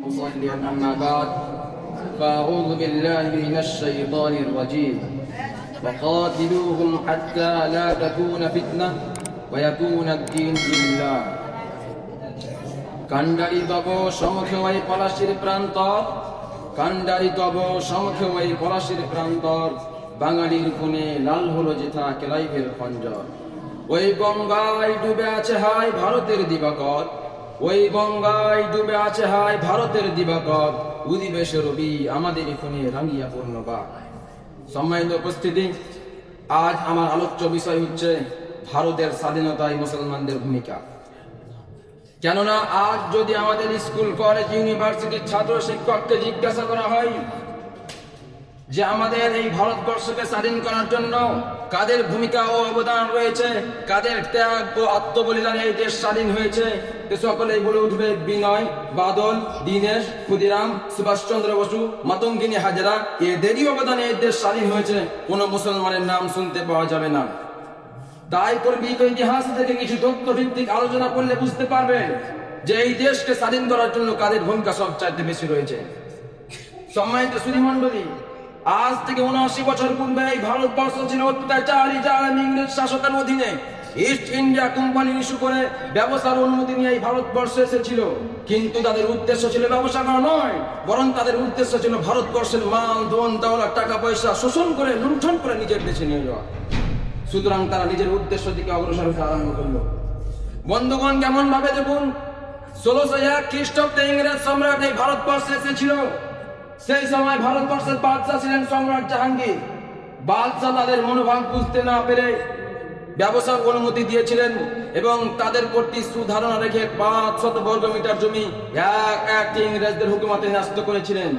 مصليا أما بعد فأعوذ بالله من الشيطان الرجيم وقاتلوهم حتى لا تكون فتنة ويكون الدين لله কান্ডারি তব সমুখে ওই পলাশির প্রান্তর কান্ডারি তব সমুখে ওই পলাশির প্রান্তর বাঙালির খুনে লাল হলো যেথা কেলাইভের খঞ্জর ওই গঙ্গায় ডুবে আছে হাই ভারতের দিবাকর ওই গঙ্গায় ডুবে আছে হায় ভারতের দিবাকর। উদিবেশ রবি আমাদের এখানে রাঙিয়া পূর্ণবা সম্মানিত উপস্থিতি, আজ আমার আলোচ্য বিষয় হচ্ছে ভারতের স্বাধীনতায় মুসলমানদের ভূমিকা। কেননা আজ যদি আমাদের স্কুল, কলেজ, ইউনিভার্সিটির ছাত্র শিক্ষককে জিজ্ঞাসা করা হয় যে আমাদের এই ভারতবর্ষকে স্বাধীন করার জন্য কাদের ভূমিকা ও অবদান রয়েছে, কাদের ত্যাগ ও আত্মবলিদানে এই দেশ স্বাধীন হয়েছে সকলেই বলে উঠবে বিনয়, বাদল, দীনেশ, ক্ষুদিরাম, সুভাষচন্দ্র বসু, মাতঙ্গিনী হাজরা। এদেরই অবদানে এই দেশ স্বাধীন হয়েছে, কোনো মুসলমানের নাম শুনতে পাওয়া যাবে না। তাই কর্মীক ইতিহাস থেকে কিছু তথ্য ভিত্তিক আলোচনা করলে বুঝতে পারবেন যে এই দেশকে স্বাধীন করার জন্য কাদের ভূমিকা সব চাইতে বেশি রয়েছে। সম্মানিত সুধীমণ্ডলী আজ থেকে উনআশি বছর পূর্বে এই ভারতবর্ষ ছিল অত্যাচারী জালেম ইংরেজ শাসকের অধীনে ইস্ট ইন্ডিয়া কোম্পানি ইস্যু করে ব্যবসার অনুমতি নিয়ে এই ভারতবর্ষে এসেছিল। কিন্তু তাদের উদ্দেশ্য ছিল ব্যবসা করা নয়, বরং তাদের উদ্দেশ্য ছিল ভারতবর্ষের মাল, ধন দৌলত টাকা, পয়সা শোষণ করে, লুণ্ঠন করে নিজের দেশে নিয়ে যাওয়া। সুতরাং তারা নিজের উদ্দেশ্য দিকে অগ্রসর আরম্ভ করল। বন্ধুগণ কেমন ভাবে দেখুন? ষোলোশো এক খ্রিস্টাব্দে ইংরেজ সম্রাট এই ভারতবর্ষে এসেছিল। সেই সময় ভারতবর্ষের বাদশাহ ছিলেন সম্রাট জাহাঙ্গীর। বাদশাহ তাদের মনোভাব বুঝতে না পেরে ব্যবসার অনুমতি দিয়েছিলেন এবং তাদের কর্তৃক সুধারণা রেখে পাঁচ শত বর্গ মিটার জমি এক এক ইংরেজদের হুকুমাতে ন্যস্ত করেছিলেন।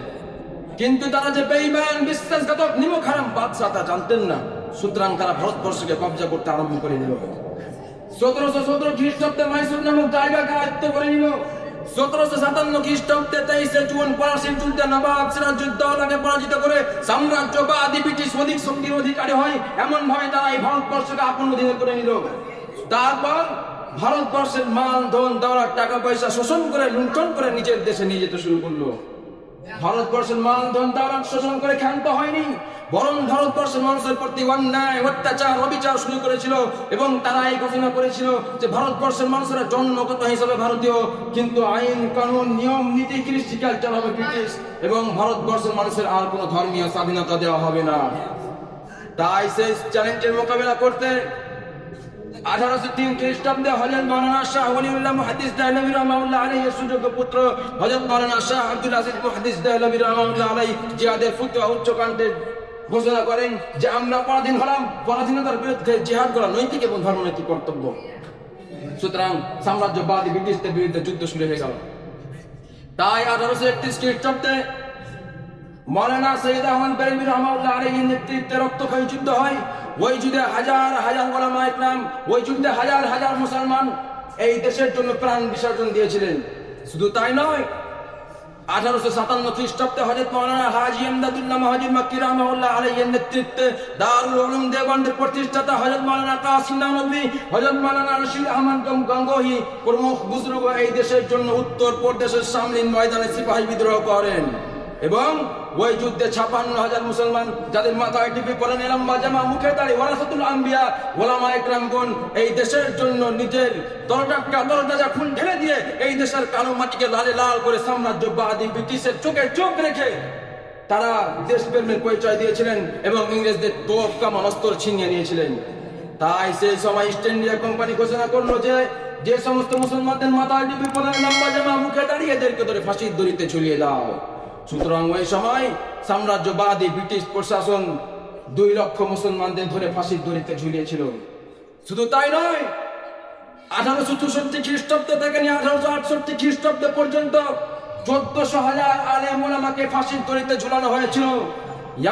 কিন্তু তারা যে বেঈমান, বিশ্বাসঘাতক নিমক হারাম বাদশাহ তা জানতেন না। সুতরাং তারা ভারতবর্ষকে কবজা করতে আরম্ভ করে দিল। সতেরোশো সতেরো খ্রিস্টাব্দে মাইসুর নামক জায়গাকে আয়ত্ত করে নিল। সতেরোশো সাতান্ন খ্রিস্টাব্দে তেইশে জুন ফরাসির যুদ্ধে নবাব সিরাজউদ্দৌলাকে পরাজিত করে সাম্রাজ্যবাদী ব্রিটিশ অধিক শক্তির অধিকারী হয় এমন ভাবে তারা এই ভারতবর্ষকে আপন অধীনে করে নিল। তারপর ভারতবর্ষের মান, ধন দর টাকা, পয়সা শোষণ করে লুণ্ঠন করে নিজের দেশে নিয়ে যেতে শুরু করল। ভারতবর্ষের মানধন ধন শোষণ করে ক্ষান্ত হয়নি। বরং ভারতবর্ষের মানুষের প্রতি অন্যায়, অত্যাচার, অবিচার শুরু করেছিল এবং তারা এই ঘোষণা করেছিল যে ভারতবর্ষের মানুষেরা জন্মগত হিসাবে ভারতীয়, কিন্তু আইন, কানুন, নিয়ম, নীতি কৃষি কালচার হবে ব্রিটিশ এবং ভারতবর্ষের মানুষের আর কোনো ধর্মীয় স্বাধীনতা দেওয়া হবে না। তাই সেই চ্যালেঞ্জের মোকাবেলা করতে আঠারোশো তিন খ্রিস্টাব্দে হজরত মৌলানা শাহ ওলিউল্লাহ মুহাদ্দিস দেহলভী রহমাউল্লাহ আলী এর সুযোগ্য পুত্র হজরত মৌলানা শাহ আব্দুল আজিজ মুহাদ্দিস দেহলভী রহমাউল্লাহ আলী জিহাদের ফুতুয়া উচ্চকান্তে ঘোষণা করেন যে আমরা পরাধীন হলাম, পরাধীনতার বিরুদ্ধে জিহাদ করা নৈতিক এবং ধর্মনৈতিক কর্তব্য। সুতরাং সাম্রাজ্যবাদী ব্রিটিশদের বিরুদ্ধে যুদ্ধ শুরু হয়ে গেল। তাই আঠারোশো একত্রিশ খ্রিস্টাব্দে মৌলানা সৈয়দ আহমদ বেরবি রহমাউল্লাহ আলীর নেতৃত্বে রক্তক্ষয়ী যুদ্ধ হয়। ওই যুদ্ধে হাজার হাজার ওলামা ইকরাম ওই যুদ্ধে হাজার হাজার মুসলমান এই দেশের জন্য প্রাণ বিসর্জন দিয়েছিলেন। শুধু তাই নয়, আঠারোশো সাতান্ন খ্রিস্টাব্দে হজরত মৌলানা হাজি এমদাদুল্লাহ মহাজির মাক্কি রহমাউল্লাহ আলাইয়ের নেতৃত্বে দারুল উলুম দেওবন্দের প্রতিষ্ঠাতা হজরত মৌলানা কাসিম নবী হজরত মৌলানা রশিদ আহমদ গঙ্গোহী প্রমুখ বুজরুগ এই দেশের জন্য উত্তর প্রদেশের সামলিন ময়দানে সিপাহী বিদ্রোহ করেন। এবং ওই যুদ্ধে ছাপান্ন হাজার মুসলমান যাদের মাথায় টিপি পরেন এলাম্বা জামা মুখে দাঁড়িয়ে ওরাসাতুল আম্বিয়া, ওলামা একরামগণ এই দেশের জন্য নিজের দলটাকা দলটাজা খুন ঢেলে দিয়ে এই দেশের কালো মাটিকে লালে লাল করে সাম্রাজ্যবাদী ব্রিটিশের চোখে চোখ রেখে তারা দেশপ্রেমের পরিচয় দিয়েছিলেন এবং ইংরেজদের তোপ কামান অস্ত্র ছিনিয়ে নিয়েছিলেন। তাই সেই সময় ইস্ট ইন্ডিয়া কোম্পানি ঘোষণা করল যে যে সমস্ত মুসলমানদের মাথায় টিপি পরেন লম্বা জামা মুখে দাঁড়িয়ে, এদেরকে ধরে ফাঁসির দড়িতে ঝুলিয়ে দাও। সুতরাং ওই সময় সাম্রাজ্যবাদী ব্রিটিশ প্রশাসন দুই লক্ষ মুসলমানদের ধরে ফাঁসির দড়িতে ঝুলিয়েছিল। শুধু তাই নয়, আঠারোশো চৌষট্টি খ্রিস্টাব্দ থেকে নিয়ে আঠারোশো আটষট্টি খ্রিস্টাব্দ পর্যন্ত চোদ্দশো হাজার আলেম ওলামাকে ফাঁসির দড়িতে ঝুলানো হয়েছিল।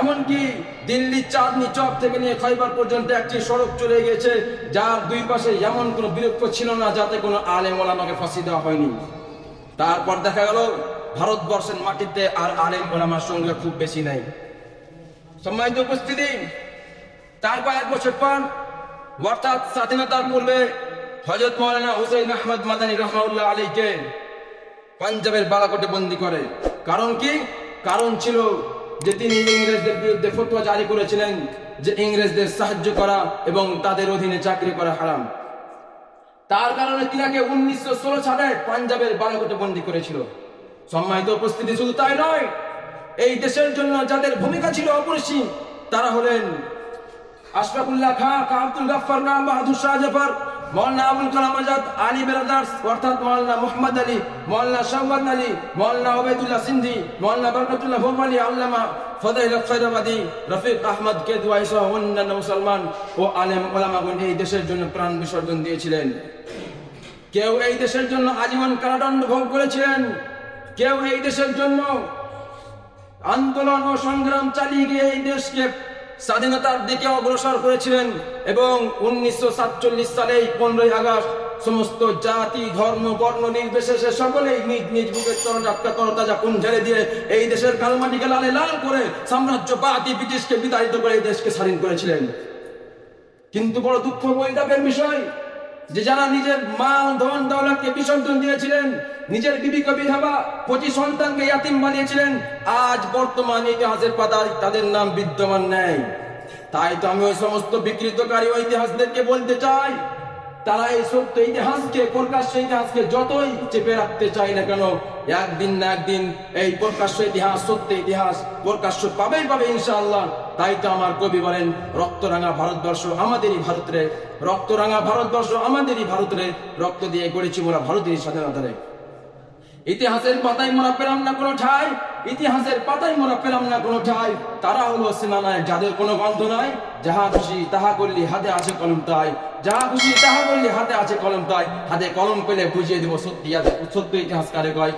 এমনকি দিল্লির চাঁদনি চক থেকে নিয়ে খৈবার পর্যন্ত একটি সড়ক চলে গেছে যার দুই পাশে এমন কোনো বিরক্ষ ছিল না যাতে কোনো আলেম ওলামাকে ফাঁসি দেওয়া হয়নি। তারপর দেখা গেল ভারতবর্ষের মাটিতে আর আলেম ওলামার সঙ্গে খুব বেশি নাই। সম্মানিত উপস্থিতি তারপর এক বছর পর, অর্থাৎ স্বাধীনতার পূর্বে হজরত মৌলানা হুসেন আহমদ মাদানী রহমাউল্লাহ আলীকে পাঞ্জাবের বালাকোটে বন্দি করে। কারণ কি? কারণ ছিল যে তিনি ইংরেজদের বিরুদ্ধে ফতোয়া জারি করেছিলেন যে ইংরেজদের সাহায্য করা এবং তাদের অধীনে চাকরি করা হারাম। তার কারণে তিনাকে উনিশশো ষোলো সালে পাঞ্জাবের বালাকোটে বন্দি করেছিল। সম্মানিত উপস্থিতি শুধু তাই নয়, এই দেশের জন্য যাদের ভূমিকা ছিল অপরিসীম, তারা হলেন আশরাফুল্লাহ খা কা আব্দুল গাফফার নাম বাহাদুর শাহ জাফর মৌলানা আবুল কালাম আজাদ, আলী ব্রাদার্স অর্থাৎ মৌলানা মোহাম্মদ আলী মৌলানা শাহবাদ আলী মৌলানা ওবেদুল্লাহ সিন্ধি মৌলানা বরকতুল্লাহ ভোপালি আল্লামা ফদাইল খৈরাবাদী, রফিক আহমদ কেদওয়াই সহ অন্যান্য মুসলমান ও আলেম ওলামাগণ এই দেশের জন্য প্রাণ বিসর্জন দিয়েছিলেন। কেউ এই দেশের জন্য আজীবন কারাদণ্ড ভোগ করেছিলেন? কেউ এই দেশের জন্য আন্দোলন ও সংগ্রাম চালিয়ে গিয়ে এই দেশকে স্বাধীনতার দিকে অগ্রসর করেছিলেন এবং উনিশশো সাতচল্লিশ সালে পনেরোই আগস্ট সমস্ত জাতি, ধর্ম, বর্ণ নির্বিশেষে সকলেই নিজ নিজ বুকের করতাজা কোন ঝেড়ে দিয়ে এই দেশের কালমাটিকে লালে লাল করে সাম্রাজ্যবাদী ব্রিটিশকে বিতাড়িত করে এই দেশকে স্বাধীন করেছিলেন। কিন্তু বড় দুঃখ পরিতাপের বিষয় যে যারা নিজের মা ধন দৌলতকে বিসর্জন দিয়েছিলেন, নিজের বিবি কবি হাবা পঁচিশ সন্তানকে ইয়াতিম বানিয়েছিলেন, আজ বর্তমান ইতিহাসের পাতায় তাদের নাম বিদ্যমান নেই। তাই তো আমি ওই সমস্ত বিকৃতকারী ইতিহাসদেরকে বলতে চাই তারা এই সত্য ইতিহাসকে, প্রকাশ্য ইতিহাসকে যতই চেপে রাখতে চাই না কেন, একদিন না একদিন এই প্রকাশ্য ইতিহাস, সত্য ইতিহাস প্রকাশ্য পাবেই পাবে ইনশাআল্লাহ। তাই তো আমার কবি বলেন, রক্তরাঙা ভারতবর্ষ আমাদেরই ভারতরে, রক্তরাঙা ভারতবর্ষ আমাদেরই ভারতরে, রক্ত দিয়ে গড়েছি মোরা ভারতের স্বাধীনতা রে ইতিহাসের পাতায় মোরা পেলাম না কোনো ঠাই ইতিহাসের পাতায় মোরা পেলাম না কোনো ঠাই তারা হলো সীমানায় যাদের কোনো গন্ধ নাই। যাহা খুশি তাহা করলি হাতে আছে কলম তাই। যাহা খুশি তাহা করলি হাতে আছে কলম তাই। হাতে কলম পেলে বুঝিয়ে দেবো সত্যি সত্য ইতিহাস কারে কয়।